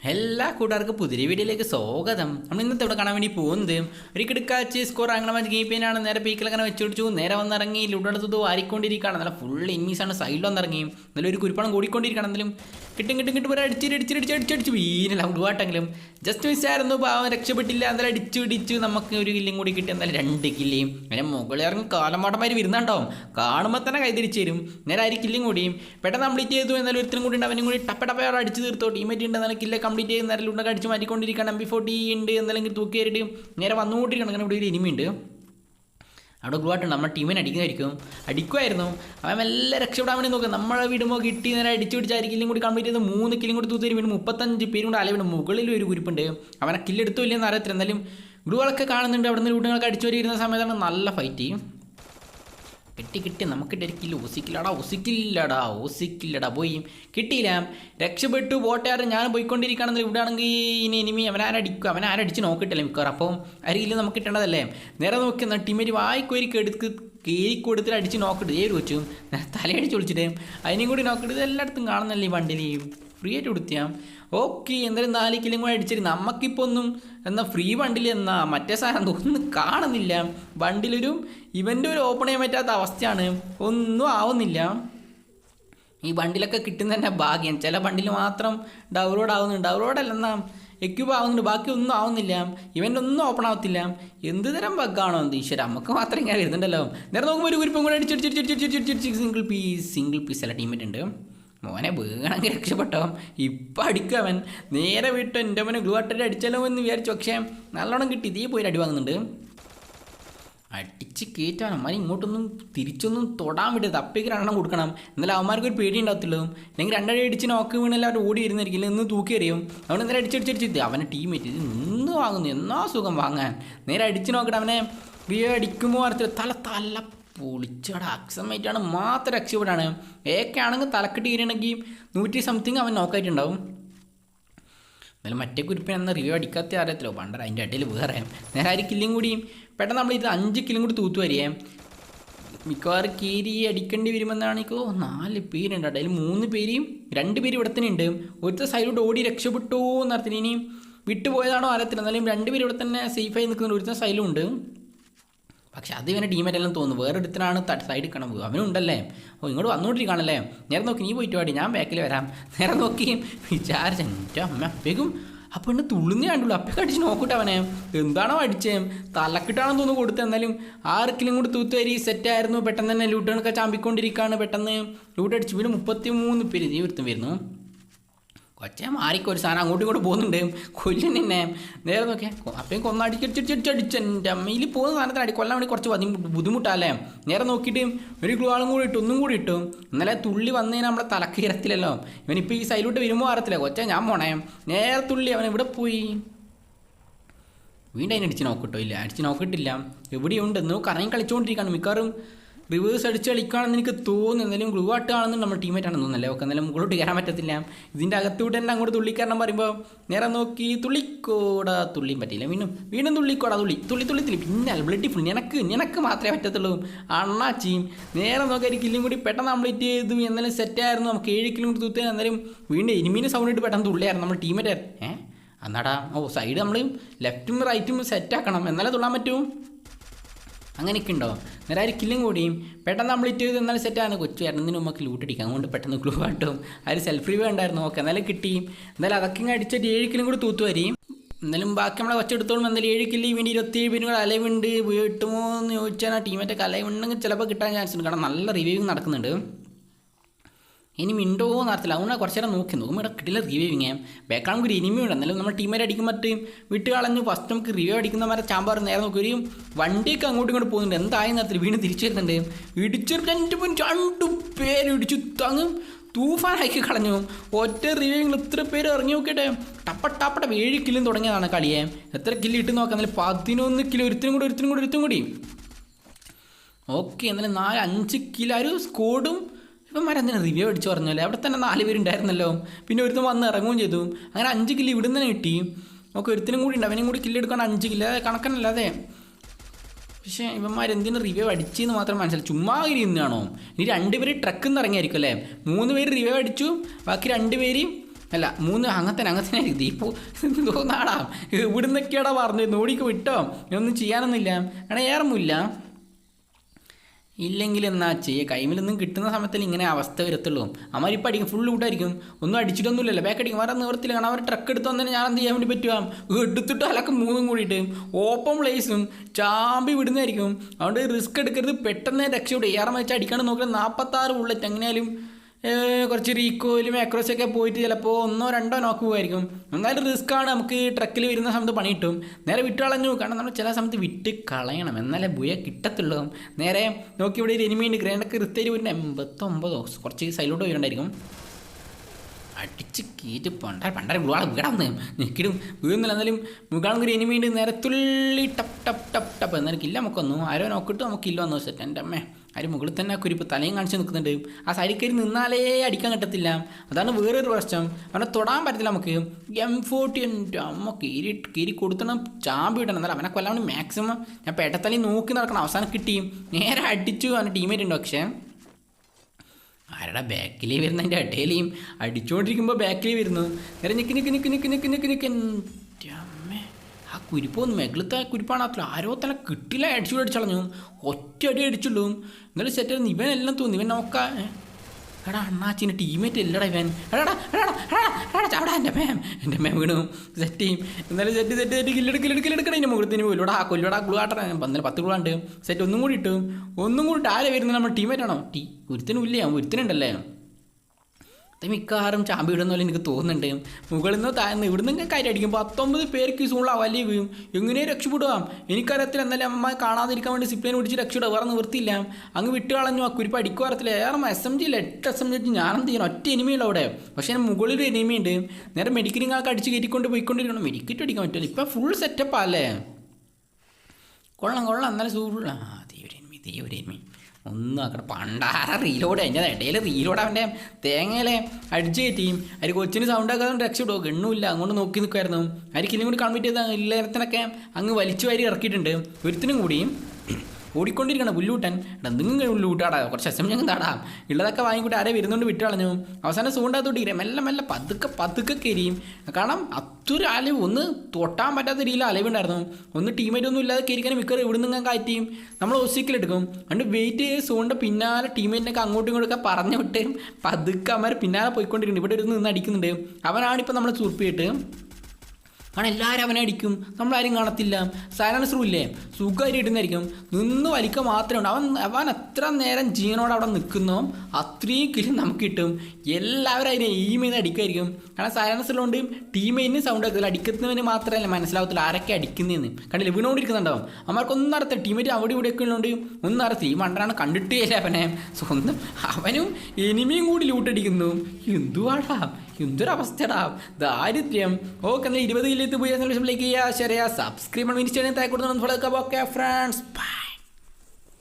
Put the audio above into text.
എല്ലാ കൂട്ടുകാർക്കും പുതിയ വീഡിയോയിലേക്ക് സ്വാഗതം. നമ്മൾ ഇന്നത്തെ ഇവിടെ കാണാൻ വേണ്ടി പോകുന്നത് ഒരു കിടക്കാച്ച് സ്കോർ അങ്ങനെ മാച്ച് ഗെയിം പെയിനാണ് നേരെ പീക്കിൽ അങ്ങനെ വെച്ച് പിടിച്ചു. നേരെ വന്നിറങ്ങി ലുഡെടുത്തത് വാരിക്കൊണ്ടിരിക്കുകയാണ് നല്ല ഫുൾ ഇന്നീസാണ് സൈഡിൽ വന്നിറങ്ങി. നല്ല ഒരു കുരിപ്പണം കൂടിക്കൊണ്ടിരിക്കണം എന്നാലും കിട്ടും കിട്ടും കിട്ടും. ഒരു അടിച്ചിട്ട് അടിച്ചിട്ട് അടിച്ച് അടിച്ചടിച്ച് വീരല്ല ഉടുവാട്ടെങ്കിലും ജസ്റ്റ് മിസ്സായിരുന്നു പാവം രക്ഷപ്പെട്ടില്ല. എന്തായാലും അടിച്ചു പിടിച്ചു നമുക്ക് ഒരു കില്ലും കൂടി കിട്ടി. എന്തായാലും രണ്ട് കില്ലേയും അങ്ങനെ മുകളിൽ ഇറങ്ങി കാലമാട്ടമാര് വരുന്നുണ്ടാവും കാണുമ്പോൾ തന്നെ കൈതിരിച്ച് തരും നേരെ ആര് കില്ലും കൂടിയും പെട്ടെന്ന് കംപ്ലീറ്റ് ചെയ്തു. എന്നാലും ഒരുത്തരും കൂടി ഉണ്ട്. അവനും കൂടി ടപ്പ ടപ്പ അടിച്ച് തീർത്തോ. ടീമേറ്റ് ഉണ്ട് എന്നാലും കില്ലെ കംപ്ലീറ്റ് ചെയ്ത് നേരം ഉണ്ടൊക്കെ അടിച്ച് മാറ്റിക്കൊണ്ടിരിക്കുകയാണ്. എം ബി ഫോർട്ടി ഉണ്ട് എന്നല്ലെങ്കിൽ തൂക്കി കയറിയിട്ട് നേരെ വന്നുകൊണ്ടിരിക്കണം അങ്ങനെ ഇവിടെ ഒരു ഇനിമയുണ്ട് അവിടെ ഗ്രൂവായിട്ടുണ്ട് നമ്മുടെ ടീമിനെ അടിക്കുന്നതായിരിക്കും. അടിക്കുമായിരുന്നു. അവൻ മെല്ലെ രക്ഷപ്പെടാൻ വേണ്ടി നോക്കുക നമ്മളെ വിടുമ്പോൾ കിട്ടി നേരെ അടിച്ചു പിടിച്ചായിരിക്കും കൂടി കംപ്ലീറ്റ് ചെയ്ത് മൂന്ന് കില്ലും കൂടി തൂത്തേരി വീണ്ടും മുപ്പത്തഞ്ച് പേരും കൂടെ അലവിടും. മുകളിൽ ഒരു കുരിപ്പുണ്ട്. അവനെ കില്ലെടുത്തു ഇല്ലെന്ന് അറിയത്തില്ല. എന്നാലും ഗ്ലൂകളൊക്കെ കാണുന്നുണ്ട്. അവിടെ നിന്ന് ലൂട്ടുകളൊക്കെ അടിച്ചു വരുന്ന സമയത്താണ് നല്ല ഫൈറ്റ് ചെയ്യും കിട്ടി കിട്ടി. നമുക്ക് കിട്ടില്ല ഒസിക്കില്ലടാ ഒസിക്കില്ലടാ ഒസിക്കില്ലടാ പോയി. കിട്ടിയില്ല. രക്ഷപ്പെട്ടു പോട്ടയാറ് ഞാൻ പോയിക്കൊണ്ടിരിക്കുകയാണെങ്കിൽ ഇവിടെ ആണെങ്കിൽ ഇനി ഇനിമി അവനാരടിക്കും. അവനാരടിച്ച് നോക്കിയിട്ടില്ല മിക്കവാറും. അപ്പം അരിയില്ല നമുക്ക് കിട്ടേണ്ടതല്ലേ നേരെ നോക്കി എന്നാൽ ടീമേരി വായിക്കോരിക്ക് എടുത്ത് കയറി കൊടുത്തിട്ട് അടിച്ച് നോക്കിട്ട് ഏത് വെച്ചു തലയടിച്ച് വിളിച്ചിട്ട് അതിനെയും കൂടി നോക്കിയിട്ട് എല്ലായിടത്തും കാണുന്നല്ലേ ഈ വണ്ടിയിൽ? ഫ്രീ ആയിട്ട് കൊടുത്തിയാം ഓക്കെ എന്തായാലും നാല് കിലും കൂടെ അടിച്ചിട്ട് നമുക്കിപ്പോൾ ഒന്നും എന്നാൽ ഫ്രീ വണ്ടിൽ എന്നാ മറ്റേ സാധനം ഒന്നും കാണുന്നില്ല വണ്ടിയിലൊരു ഇവന്റെ ഒരു ഓപ്പൺ ചെയ്യാൻ പറ്റാത്ത അവസ്ഥയാണ് ഒന്നും ആവുന്നില്ല ഈ ബണ്ടിലൊക്കെ കിട്ടുന്ന തന്നെ ഭാഗ്യം ചില ബണ്ടിൽ മാത്രം ഡൗൺലോഡ് ആവുന്നുണ്ട് ഡൗൺലോഡ് അല്ല എന്നാ എക്യൂബ് ആവുന്നുണ്ട് ബാക്കി ഒന്നും ആവുന്നില്ല ഇവന്റെ ഒന്നും ഓപ്പൺ ആവത്തില്ല എന്ത് തരം ബഗ്ഗാണോ എന്ത് ഈശ്വര നമുക്ക് മാത്രം ഇങ്ങനെ വരുന്നുണ്ടല്ലോ നേരെ നോക്കുമ്പോൾ ഒരു കുരിപ്പം കൂടെ സിംഗിൾ പീസ് സിംഗിൾ പീസ് അല്ല ടീമേറ്റ് ഉണ്ട് മോനെ വീണെങ്കിൽ രക്ഷപ്പെട്ടോ ഇപ്പം അടിക്കും അവൻ നേരെ വിട്ടു എന്റെ മോനെ ഗ്ലൂ അട്ടടി അടിച്ചാലോ എന്ന് വിചാരിച്ചു. പക്ഷേ നല്ലോണം കിട്ടി. ഇതേ പോയി അടി വാങ്ങുന്നുണ്ട്. അടിച്ച് കയറ്റാൻ അമ്മ ഇങ്ങോട്ടൊന്നും തിരിച്ചൊന്നും തൊടാൻ വിട്ടത് അപ്പേക്ക് രണ്ടെണ്ണം കൊടുക്കണം. എന്നാലും അവന്മാർക്ക് ഒരു പേടി ഉണ്ടാകത്തുള്ളൂ. അല്ലെങ്കിൽ രണ്ടടി അടിച്ച് നോക്ക് വീണെല്ലാം അവർ ഓടി വരുന്നായിരിക്കില്ല ഇന്ന് തൂക്കി എറിയും. അവൻ നേരെ അടിച്ചടിച്ചടിച്ച് അവനെ ടീമേറ്റ് ഇത് നിന്ന് വാങ്ങുന്നു. എന്നാ സുഖം വാങ്ങാൻ. നേരെ അടിച്ച് നോക്കട്ടെ അവനെ. റിയോ അടിക്കുമ്പോൾ അറിയത്തില്ല. തല തല പൊളിച്ചട അക്സമേറ്റാണ് മാത്രം രക്ഷപ്പെടാണ്. ഏക്കെ ആണെങ്കിൽ തലക്കെട്ട് കീറണമെങ്കിൽ നൂറ്റി സംതിങ് അവൻ നോക്കായിട്ടുണ്ടാവും എന്നാലും മറ്റേ കുരിപ്പിന് അന്ന് റിവ്യൂ അടിക്കാത്ത അറിയത്തില്ലോ. പണ്ടര അതിന്റെ ഇടയിൽ വേറെ. നേരെ ആര് കില്ലും കൂടിയും പെട്ടെന്ന് നമ്മൾ ഇത് അഞ്ച് കില്ലും കൂടി തൂത്തു വരികയെ മിക്കവാറും കീരി അടിക്കേണ്ടി വരുമെന്നാണിക്കോ നാല് പേരുണ്ട്. അതിൽ മൂന്ന് പേരെയും രണ്ട് പേര് ഇവിടെ തന്നെ ഉണ്ട്. ഒരുത്ത സൈഡിലോട്ട് ഓടി രക്ഷപ്പെട്ടു എന്നർത്ഥത്തിന് ഇനി വിട്ടുപോയതാണോ അറിയത്തില്ല. എന്നാലും രണ്ട് പേര് ഇവിടെ തന്നെ സേഫായി നിൽക്കുന്നുണ്ട്. ഒരുത്ത സൈലും ഉണ്ട്. പക്ഷെ അത് ഇവനെ ടീമേറ്റെല്ലാം തോന്നുന്നു. വേറെ ഒരുത്തനാണ് സൈഡിൽ കാണാൻ അവനുണ്ടല്ലേ? ഓ ഇങ്ങോട്ട് വന്നുകൊണ്ടിരിക്കുകയാണല്ലേ നേരെ നോക്കി നീ പോയിട്ട് പാടി ഞാൻ ബാക്കിൽ വരാം. നേരെ നോക്കി വിചാരിച്ച എന്റെ അമ്മ അപ്പേക്കും ആ പെണ്ണ് തുള്ളുന്നേ കണ്ടുള്ളൂ. അപ്പൊക്കെ അടിച്ച് നോക്കൂട്ടെ അവനെ. എന്താണോ അടിച്ചേ? തലക്കിട്ടാണെന്ന് തോന്നുന്നു കൊടുത്തത് എന്നാലും ആർക്കിലും കൂടി തൂത്തുവരി സെറ്റായിരുന്നു പെട്ടെന്ന് തന്നെ ലൂട്ടുകളൊക്കെ ചാമ്പിക്കൊണ്ടിരിക്കുകയാണ് പെട്ടെന്ന്. ലൂട്ട് അടിച്ച് പിന്നെ മുപ്പത്തി മൂന്ന് പേര് നീ ഒരുത്തും വരുന്നു. കൊച്ചെ മാറിക്കോ ഒരു സാധനം അങ്ങോട്ടും ഇങ്ങോട്ട് പോകുന്നുണ്ട്. കൊല്ലും നിന്നെ. നേരെ നോക്കിയാൽ അപ്പം കൊന്നടിച്ചടിച്ചടിച്ചടിച്ച് എന്റെ അമ്മയിൽ പോകുന്ന സാധനത്തിന് അടി കൊല്ലാൻ വേണ്ടി കുറച്ച് ബുദ്ധി- ബുദ്ധിമുട്ടല്ലേ? നേരെ നോക്കിയിട്ട് ഒരു ഗ്ലൂവാളും കൂടി ഇട്ടു ഒന്നും കൂടി ഇട്ടു. ഇന്നലെ തുള്ളി വന്നതിന് നമ്മളെ തലക്കീരത്തില്ലല്ലോ ഇവനിപ്പോൾ ഈ സൈഡിലോട്ട് വരുമ്പോൾ അറിയത്തില്ല. കൊച്ചെ ഞാൻ പോണേ. നേരെ തുള്ളി. അവൻ എവിടെ പോയി? വീണ്ടും അതിനടിച്ച് നോക്കിട്ടോ. ഇല്ല അടിച്ച് നോക്കിയിട്ടില്ല. എവിടെയുണ്ട്? എന്നോ കറങ്ങി കളിച്ചുകൊണ്ടിരിക്കുകയാണ് മിക്കവാറും. റിവേഴ്സ് അടിച്ച് കളിക്കുകയാണെന്ന് എനിക്ക് തോന്നുന്നു. എന്തായാലും ഗ്ലൂ ആട്ടാണെന്ന് നമ്മുടെ ടീമേറ്റാണെന്ന് തോന്നുന്നല്ലേ ഒക്കെ എന്തായാലും മുകളോട്ട് കയറാൻ പറ്റത്തില്ല. ഇതിന്റെ അകത്തോട്ട് തന്നെ അങ്ങോട്ട് തുള്ളിക്കാരണം പറയുമ്പോൾ നേരെ നോക്കി തുള്ളിക്കോടാ തുള്ളിയും പറ്റില്ല വീണ്ടും വീണ്ടും തുള്ളിക്കോടാ തുള്ളി തുള്ളി തുള്ളി തുള്ളി. പിന്നെ ബ്ലഡ് ഫുൾ നിനക്ക് നിനക്ക് മാത്രമേ പറ്റത്തുള്ളൂ. അണ്ണാച്ചിയും നേരെ നോക്കി ഒരു കില്ലും കൂടി പെട്ടെന്ന് കംപ്ലീറ്റ് ചെയ്തു. എന്നാലും സെറ്റായിരുന്നു നമുക്ക് ഏഴ് കിലും കൂടി തൂത്തേ എന്നാലും വീണ്ടും എനിമീനെ സൗണ്ട് ഇട്ട് പെട്ടെന്ന് തുള്ളിയായിരുന്നു നമ്മൾ ടീമേറ്റ് ഏഹ് എന്നാടാ ഓ സൈഡ് നമ്മൾ ലെഫ്റ്റും റൈറ്റും സെറ്റാക്കണം എന്നാലേ തുള്ളാൻ പറ്റൂ. അങ്ങനെയൊക്കെ ഉണ്ടോ നേരെ ഒരു കില്ലും കൂടിയും. പെട്ടെന്ന് ഇറ്റ് ചെയ്ത് എന്നാലും സെറ്റാണ് കൊച്ചു ഇറങ്ങുന്നതിന് നമുക്ക് ലൂട്ടടിക്കാം അതുകൊണ്ട് പെട്ടെന്ന് ക്ലൂ കാട്ടും. ആ ഒരു സെൽഫ് റിവ്യൂ ഉണ്ടായിരുന്നു ഓക്കെ എന്നാലും കിട്ടി. എന്നാലും അതൊക്കെ ഇങ്ങനെ അടിച്ചിട്ട് ഏഴ് കൂടി തൂത്തു വരും എന്നാലും ബാക്കി നമ്മളെ വച്ചെടുത്തോളും എന്തായാലും ഏഴ് കില്ലി വേണ്ടി ഇരുപത്തിയേഴ് കൂടെ അലവുണ്ട് വീട്ടുമോ എന്ന് ചോദിച്ചാൽ ആ ടീമേറ്റൊക്കെ അലവുണ്ടെങ്കിൽ ചിലപ്പോൾ കിട്ടാൻ ചാൻസ് ഉണ്ട്. കാരണം നല്ല റിവ്യൂ നടക്കുന്നുണ്ട്. ഇനി മിണ്ടോ എന്നറിയത്തില്ല അതുകൊണ്ട് കുറച്ച് നേരം നോക്കി. നോക്കുമ്പോൾ ഇവിടെ കിട്ടില്ല റിവ്യൂവിങ് ബാക്ക്ഗ്രൗണ്ട് നമുക്ക് ഒരു ഇനിമി ഉണ്ട്. എന്നാലും നമ്മൾ ടീമേറ്റ് അടിക്കുമ്പോൾ വിട്ട് കളഞ്ഞു ഫസ്റ്റ് നമുക്ക് റിവ്യൂ അടിക്കുന്നവരെ ചാമ്പാർ നേരെ നോക്കി. ഒരു വണ്ടിയൊക്കെ അങ്ങോട്ടും ഇങ്ങോട്ട് പോകുന്നുണ്ട്. എന്തായി നേരത്തിൽ വീണ് തിരിച്ചു വരുന്നുണ്ട്. ഇടിച്ചൊരു രണ്ട് പോയിന്റ് രണ്ട് പേര് ഇടിച്ചു തങ്ങ് ഹൈക്ക് കളഞ്ഞു. ഒറ്റ റിവ്യൂവിൽ ഇത്ര പേര് ഇറങ്ങി നോക്കിയിട്ട് ടപ്പ ടപ്പട്ട ഏഴ് കില്ലും തുടങ്ങിയതാണ് കളിയെ. എത്ര കില്ല് ഇട്ട് നോക്കാം? എന്നാലും പതിനൊന്ന് കിലോ ഒരുത്തിനും കൂടി ഒരുത്തിനും കൂടി ഒരുത്തും കൂടി. ഓക്കെ എന്നാലും നാല് അഞ്ച് കിലോ ഒരു സ്കോഡും ഇവന്മാരെന്തിനാ റിവ്യൂ അടിച്ചു പറഞ്ഞല്ലേ അവിടെ തന്നെ നാല് പേരുണ്ടായിരുന്നല്ലോ. പിന്നെ ഒരുത്തും വന്ന് ഇറങ്ങുകയും ചെയ്തു. അങ്ങനെ അഞ്ച് കില്ല് ഇവിടെ നിന്ന് കിട്ടി. നമുക്ക് ഒരുത്തിനും കൂടി ഉണ്ട്. അവനും കൂടി കില്ല് എടുക്കാൻ അഞ്ച് കില്ല് അതെ കണക്കനല്ലാതെ. പക്ഷേ ഇവന്മാർ എന്തിനു റിവ്യൂ അടിച്ചെന്ന് മാത്രം മനസ്സിലായി. ചുമ്മാ ഇരുന്നാണോ ഇനി രണ്ടുപേര് ട്രക്കിൽ നിന്ന് ഇറങ്ങിയായിരിക്കും അല്ലേ? മൂന്ന് പേര് റിവ്യൂ അടിച്ചു. ബാക്കി രണ്ടുപേരെയും അല്ല മൂന്ന് അങ്ങത്തന്നെ അങ്ങത്തന്നെ ഇപ്പോൾ തോന്നാടാ? ഇവിടുന്നൊക്കെയാടാ പറഞ്ഞു നോടിക്ക് വിട്ടോ. ഒന്നും ചെയ്യാനൊന്നുമില്ല. അങ്ങനെ ഏറൊന്നുമില്ല. ഇല്ലെങ്കിൽ എന്നാ ചെയ്യുക കൈമിലൊന്നും കിട്ടുന്ന സമയത്തിൽ ഇങ്ങനെ അവസ്ഥ വരത്തുള്ളൂ. അമ്മ ഇപ്പം അടിക്കും ഫുൾ ഔട്ടായിരിക്കും ഒന്നും അടിച്ചിട്ടൊന്നുമില്ലല്ലോ. ബാക്ക് അടിക്കും. വേറെ നിവർത്തില്ല കാരണം അവർ ട്രക്ക് എടുത്തു വന്നതിന് ഞാൻ എന്ത് ചെയ്യാൻ വേണ്ടി പറ്റുക എടുത്തിട്ട് അലക്ക് മൂന്നും കൂടിയിട്ട് ഓപ്പൺ പ്ലേസും ചാമ്പി വിടുന്നതായിരിക്കും. അതുകൊണ്ട് റിസ്ക് എടുക്കരുത്. പെട്ടെന്ന് രക്ഷപ്പെടും ഏറെ വെച്ച് അടിക്കാണ്ട് നോക്കിയാൽ നാൽപ്പത്താറ് ബുള്ളറ്റ് എങ്ങനെയാലും കുറച്ച് റീക്കോയിലും ഒക്കെ പോയിട്ട് ചിലപ്പോൾ ഒന്നോ രണ്ടോ നോക്ക് പോകുമായിരിക്കും. എന്തായാലും റിസ്ക് ആണ്. നമുക്ക് ട്രക്കിൽ വരുന്ന സമയത്ത് പണി കിട്ടും. നേരെ വിട്ട് കളഞ്ഞു. കാരണം നമ്മൾ ചില സമയത്ത് വിട്ട് കളയണം. എന്നാലേ ബുയ കിട്ടത്തുള്ളൂ. നേരെ നോക്കി ഇവിടെ ഒരു എനിമിയുണ്ട് ഗ്രേണ്ടൊക്കെ റിത്തേരി വരുന്ന എൺപത്തൊമ്പതോ കുറച്ച് സൈലോട്ട് വരുന്നുണ്ടായിരിക്കും അടിച്ച് കീറ്റ് പണ്ടാ പണ്ടാരം മുളാളെ വീടാന്ന് നിൽക്കിടും വീഴുന്നില്ല എന്നാലും മുകളാണെങ്കിൽ ഒരു എനിമിയുണ്ട് നേരെ തുള്ളി ടപ്പ് ടപ്പ് ടപ്പ് ടപ്പ് എന്നാലും കില്ല നമുക്കൊന്നും. ആരോ നോക്കിയിട്ട് നമുക്ക് ഇല്ല വന്നു എന്റെ അമ്മേ. ആര് മുകളിൽ തന്നെ ആ കുരിപ്പ് തലയും കാണിച്ച് നിൽക്കുന്നുണ്ട്. ആ സൈഡിൽ നിന്നാലേ അടിക്കാൻ കിട്ടത്തില്ല. അതാണ് വേറൊരു പ്രശ്നം. അവനെ തൊടാൻ പറ്റത്തില്ല നമുക്ക്. എം ഫോർട്ടി എന്റെ അമ്മ കീരി കീരി കൊടുത്തണം ചാമ്പ് ഇടണം. എന്നാലും അവനെ കൊല്ലാൻ മാക്സിമം ഞാൻ പേട്ടത്തലി നോക്കി നടക്കണം. അവസാനം കിട്ടി. നേരെ അടിച്ചു അവന്റെ ടീമേറ്റ് ഉണ്ട് പക്ഷേ. ആരുടെ ബാക്കിലേ വരുന്നതിന്റെ ഇടയിലേയും അടിച്ചുകൊണ്ടിരിക്കുമ്പോൾ ബാക്കിലേ വരുന്നു. നേരെ നിക്ക് നിക്ക് നിക്ക് നിക്ക് നിക്ക് നിക്ക് നിക്ക്. എന്റെ അമ്മേ. ആ കുരിപ്പൊന്ന് മെകളത്തെ കുരിപ്പാണ് അത്ര ആരോ തല കിട്ടില്ല. അടിച്ചു അടിച്ചളഞ്ഞു. ഒറ്റ അടി അടിച്ചുള്ളൂ എന്നിട്ട് സെറ്റ് ഇവനെല്ലാം തോന്നി. ഇവൻ നോക്കാ? എടാ അണ്ണാച്ചിന്റെ ടീമേറ്റ് ഇല്ലടാ ഇവൻ. എടാ ചവിടാ എന്റെ മാം എന്റെ മാം വീണു. സെറ്റ് ചെയ്യും. എന്നാലും സെറ്റ് സെറ്റ് സെറ്റ് കില്ലെടുക്കൽ എടുക്കൽ എടുക്കണം എന്റെ മുഖത്തിന് കൊല്ലോടാ കൊല്ലോടാ ആട്ടെ പന്ത്രണ്ട് പത്ത് ഉണ്ട് സെറ്റ് ഒന്നും കൂടി ഇട്ടു. ഒന്നും കൂടി ഇട്ട് ആരെ വരുന്നത്? നമ്മുടെ ടീമേറ്റ് ആണോ? ടീ ഒരുത്തിനും ഇല്ലേ. ഒരുത്തിനുണ്ടല്ലേ? അത് മിക്കവാറും ചാമ്പി ഇടുന്ന പോലെ എനിക്ക് തോന്നുന്നുണ്ട്. മുകളിൽ നിന്ന് താഴ്ന്ന് ഇവിടുന്ന് അടിക്കും പത്തൊമ്പത് പേർക്ക് ഈ സൂണിൽ അവലി വീഴും എങ്ങനെ രക്ഷപ്പെടുവാം എനിക്കറിയത്തില്ല. എന്നാലും അമ്മ കാണാതിരിക്കാൻ വേണ്ടി സിപ്ലൈൻ പിടിച്ച് രക്ഷപ്പെടുക. വേറെ നിവൃത്തിയില്ല. അങ്ങ് വിട്ട് കളഞ്ഞു. ആ കുരിപ്പ് അടിക്കുക അറിയത്തില്ല ഏറെ എസ് എം ജിയില്ല എട്ട് എസ് എം ജി ഞാൻ എന്ത് ചെയ്യണം? ഒറ്റ എനിമിയുള്ള അവിടെ. പക്ഷേ എന്റെ മുകളിൽ എനിമിയുണ്ട് നേരെ മെഡിക്കലിംഗ് ആൾക്ക് അടിച്ച് കയറ്റിക്കൊണ്ട് പോയിക്കൊണ്ടിരിക്കണം. മെഡിക്കറ്റ് അടിക്കാൻ പറ്റില്ല. ഇപ്പം ഫുൾ സെറ്റപ്പാ അല്ലേ? കൊള്ളാം കൊള്ളാം. എന്നാലും സൂപ്പർ. ആ തീ ഒരു ഒന്നും ആക്കട്ടെ പണ്ടാറ റീലോഡ് അതിന്റെ ഇടയിൽ റീലോഡ് അവന്റെ തേങ്ങയിലെ അടിച്ചു കയറ്റിയും. അതിൽ കൊച്ചിന് സൗണ്ട് ആക്കാതെ രക്ഷപ്പെടുമോ ഗണ്ണുമില്ല. അങ്ങോട്ട് നോക്കി നിൽക്കുമായിരുന്നു അതിൽ കൂടി കൺവീറ്റ് ചെയ്ത? ഇല്ലത്തിനൊക്കെ അങ്ങ് വലിച്ചു വാരി ഇറക്കിയിട്ടുണ്ട്. ഒരുത്തിനും കൂടിയും ഓടിക്കൊണ്ടിരിക്കണം പുല്ലൂട്ടൻ എടാ നിങ്ങൾ ഉള്ളൂട്ടാടാ കുറച്ച് അസം ഞങ്ങൾ താടാ. ഉള്ളതൊക്കെ വാങ്ങിക്കൂട്ട് ആരെ വരുന്നുണ്ട് വിട്ട് കളഞ്ഞു. അവസാനം സൂണ്ടാത്തോട്ട് ഇരിക്കും. മെല്ലെ മെല്ലെ പതുക്കെ പതുക്കെ കരിയും കാരണം അത്തൊരു അലവ് ഒന്ന് തൊട്ടാൻ പറ്റാത്ത രീതിയിൽ അലവുണ്ടായിരുന്നു. ഒന്ന് ടീമേറ്റ് ഒന്നും ഇല്ലാതെ കയറിക്കാൻ മിക്കവാറും ഇവിടെ നിന്ന് കാറ്റിയും നമ്മൾ ഒസിക്കലെടുക്കും അതുകൊണ്ട് വെയിറ്റ് ചെയ്ത് സൂണ്ട പിന്നാലെ ടീമേറ്റിനൊക്കെ അങ്ങോട്ടും ഇങ്ങോട്ടൊക്കെ പറഞ്ഞു വിട്ട് പതുക്കെ അവന്മാർ പിന്നാലെ പോയിക്കൊണ്ടിരിക്കുന്നുണ്ട്. ഇവിടെ ഒരു നിന്ന് അടിക്കുന്നുണ്ട്. അവനാണിപ്പോൾ നമ്മളെ ചുരുപ്പിയിട്ട് കാരണം എല്ലാവരും അവനെ അടിക്കും. നമ്മളാരും കാണത്തില്ല. സൈലൻസറും ഇല്ലേ? സുഖമായിട്ട് ഇടുന്നതായിരിക്കും നിന്ന് വലിക്കുക മാത്രമേ ഉണ്ട് അവൻ അവൻ എത്ര നേരം ജീവനോട് അവിടെ നിൽക്കുന്നോ അത്രയും കിലും നമുക്ക് കിട്ടും. എല്ലാവരും അതിനെ എയിം ചെയ്ത് അടിക്കുമായിരിക്കും. കാരണം സൈലൻസറിലുണ്ട് ടീമേറ്റിന് സൗണ്ട് ആക്കില്ല അടിക്കുന്നവന് മാത്രമല്ല മനസ്സിലാവത്തില്ല ആരൊക്കെ അടിക്കുന്നതെന്ന് കണ്ടില്ല? വീണുകൊണ്ടിരിക്കുന്നുണ്ടാവും അമ്മമാർക്കൊന്നും നടത്തില്ല. ടീമേറ്റ് അവിടെ ഇവിടെ ഒക്കെ ഉള്ളതുകൊണ്ട് ഒന്നും നടത്തി ഈ മണ്ടനാണ് കണ്ടിട്ടേ ഇല്ല അവനെ. സ്വന്തം അവനും എനിമിയും കൂടി ലൂട്ടടിക്കുന്നു എന്തുവാടാ? എന്തൊരവസ്ഥടാ ദാരിദ്ര്യം ഓക്കെ ഇരുപത് എത്തി പോയി. ലൈക്ക് ചെയ്യുക ചെയ്യുക സബ്സ്ക്രൈബ് മിനിറ്റ് താഴെ കൊടുത്തു ഫ്രണ്ട്സ് ബൈ